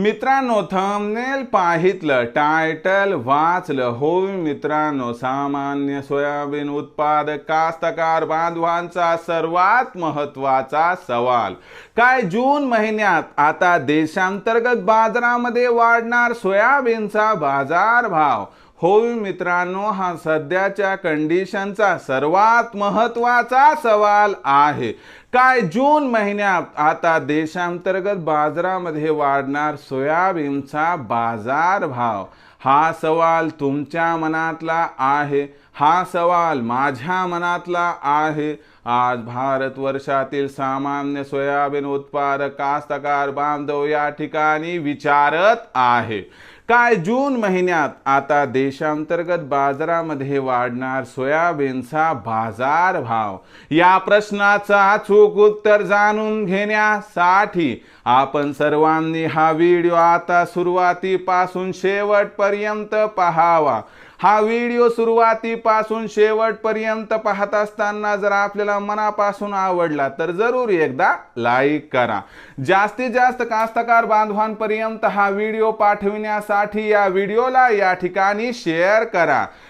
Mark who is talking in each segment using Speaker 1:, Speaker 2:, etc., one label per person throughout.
Speaker 1: मित्रांनो thumbnail पाहितलं title वाचलं. होय मित्रांनो सामान्य सोयाबीन उत्पादक कास्तकार बांधवांचा सर्वात महत्त्वाचा सवाल. काय जून महिन्यात आता देशांतर्गत बाजारामध्ये वाढणार सोयाबीनचा बाजारभाव? होय मित्रांनो हा सध्याच्या कंडिशनचा सर्वात महत्त्वाचा सवाल आहे. काय जून महिन्यात आता देशांतर्गत बाजारामध्ये वाढणार सोयाबीनचा बाजारभाव हा सवाल तुमच्या मनातला आहे. हा सवाल माझ्या मनातला आहे. आज भारतवर्षातील सामान्य सोयाबीन उत्पादक कास्तकार बांधव या ठिकाणी विचारत आहे. काय जून महिन्यात आता देशांतर्गत बाजारामध्ये वाढणार सोयाबीनचा बाजार भाव? या प्रश्नाचा अचूक उत्तर जाणून घेण्यासाठी आपण सर्वांनी हा व्हिडिओ आता सुरुवातीपासून शेवटपर्यंत पहावा. हा व्हिडिओ सुरुवातीपासून शेवटपर्यंत पाहत असताना जर आपल्याला मनापासून आवडला तर जरूर एकदा लाईक करा. जास्तीत जास्त कास्तकार बांधवांपर्यंत हा व्हिडिओ पाठविण्यासाठी या व्हिडिओला या ठिकाणी शेअर करा.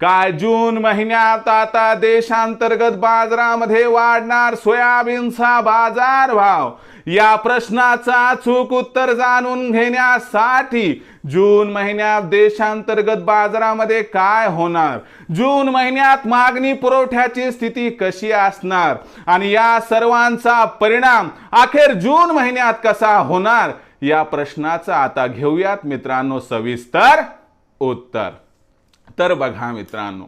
Speaker 1: काय जून महिन्यात आता देशांतर्गत बाजारामध्ये वाढणार सोयाबीनचा बाजारभाव या प्रश्नाचा अचूक उत्तर जाणून घेण्यासाठी जून महिन्यात देशांतर्गत बाजारामध्ये काय होणार? जून महिन्यात मागणी पुरवठ्याची स्थिती कशी असणार? आणि या सर्वांचा परिणाम अखेर जून महिन्यात कसा होणार? या प्रश्नाचा आता घेऊयात मित्रांनो सविस्तर उत्तर. तर बघा मित्रांनो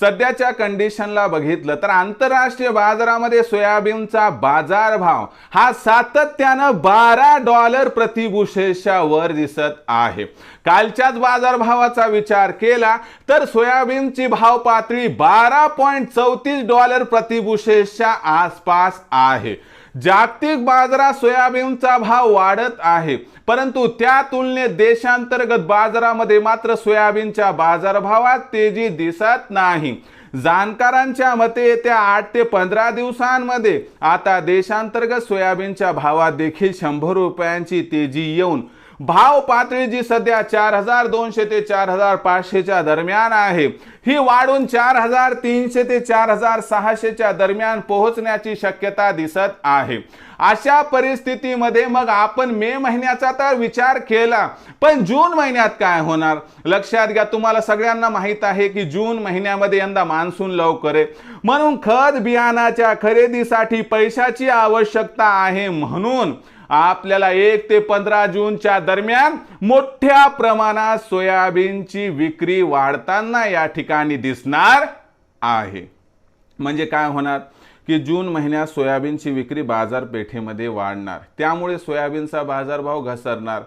Speaker 1: सध्याच्या कंडिशनला बघितलं तर आंतरराष्ट्रीय बाजारामध्ये सोयाबीनचा बाजारभाव हा सातत्यानं बारा डॉलर प्रतिबुशेच्या वर दिसत आहे. कालच्याच बाजारभावाचा विचार केला तर सोयाबीनची भाव पातळी बारा पॉईंट चौतीस डॉलर प्रतिबुशेच्या आसपास आहे. जागतिक बाजारात सोयाबीनचा भाव वाढत आहे. परंतु त्या तुलनेत देशांतर्गत बाजारामध्ये मात्र सोयाबीनच्या बाजारभावात तेजी दिसत नाही. जाणकारांच्या मते येत्या आठ ते पंधरा दिवसांमध्ये आता देशांतर्गत सोयाबीनच्या भावात देखील शंभर रुपयांची तेजी येऊन भाव पातळी जी सध्या चार हजार दोनशे ते चार हजार पाचशेच्या दरम्यान आहे ही वाढून चार हजार तीनशे ते चार हजार सहाशेच्या दरम्यान पोहोचण्याची शक्यता दिसत आहे. अशा परिस्थितीमध्ये मग आपण मे महिन्याचा तर विचार केला पण जून महिन्यात काय होणार? लक्षात घ्या तुम्हाला सगळ्यांना माहीत आहे की जून महिन्यामध्ये यंदा मान्सून लवकर आहे. म्हणून खत बियाणाच्या खरेदीसाठी पैशाची आवश्यकता आहे म्हणून आपल्याला एक ते पंधरा जूनच्या दरम्यान मोठ्या प्रमाणात सोयाबीनची विक्री वाढताना या ठिकाणी दिसणार आहे. म्हणजे काय होणार? की जून महिन्यात सोयाबीनची विक्री बाजारपेठेमध्ये वाढणार. त्यामुळे सोयाबीनचा बाजारभाव घसरणार.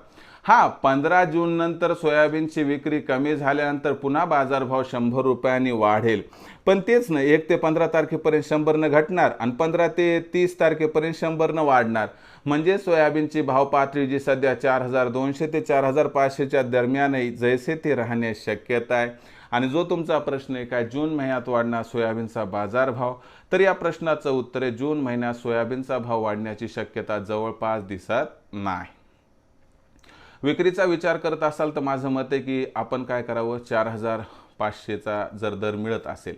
Speaker 1: हा पंधरा जून नंतर सोयाबीनची विक्री कमी झाल्यानंतर पुन्हा बाजारभाव शंभर रुपयांनी वाढेल. पण तेच ना एक ते पंधरा तारखेपर्यंत शंभरनं घटणार आणि पंधरा ते तीस तारखेपर्यंत शंभरनं वाढणार. म्हणजे सोयाबीनची भाव पातळी जी सध्या चार हजार दोनशे ते चार हजार पाचशेच्या दरम्यानही जैसे ते राहण्यास शक्यता आहे. आणि जो तुमचा प्रश्न आहे काय जून महिन्यात वाढणार सोयाबीनचा बाजारभाव? तर या प्रश्नाचं उत्तर आहे जून महिन्यात सोयाबीनचा भाव वाढण्याची शक्यता जवळपास दिसत नाही. विक्रीचा विचार करत असाल तर माझं मत आहे की आपण काय करावं? चार हजार पाचशेचा जर दर मिळत असेल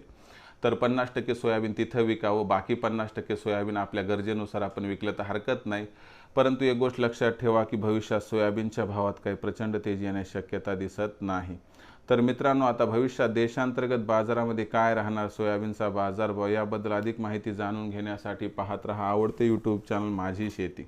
Speaker 1: तर पन्नास टक्के सोयाबीन तिथं विकावं. बाकी पन्नास टक्के सोयाबीन आपल्या गरजेनुसार आपण विकलं तर हरकत नाही. परंतु एक गोष्ट लक्षात ठेवा की भविष्यात सोयाबीनच्या भावात काही प्रचंड तेजी येण्याची शक्यता दिसत नाही. तर मित्रांनो आता भविष्यात देशांतर्गत बाजारामध्ये काय राहणार? सोयाबीनचा बाजारभाव याबद्दल अधिक माहिती जाणून घेण्यासाठी पाहत रहा आवडते यूट्यूब चॅनल माझी शेती.